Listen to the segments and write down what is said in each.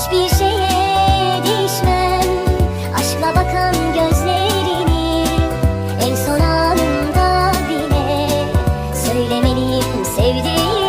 hiçbir şeye değişmem. Aşkla bakan gözlerini en son anında bile Söylemeliyim sevdiğim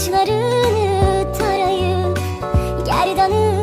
saçlarını tarayıp gerdanı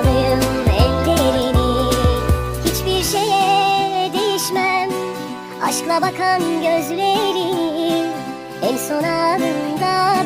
tutmalıyım Hiçbir şeye değişmem. Aşkla bakan gözlerin En son anında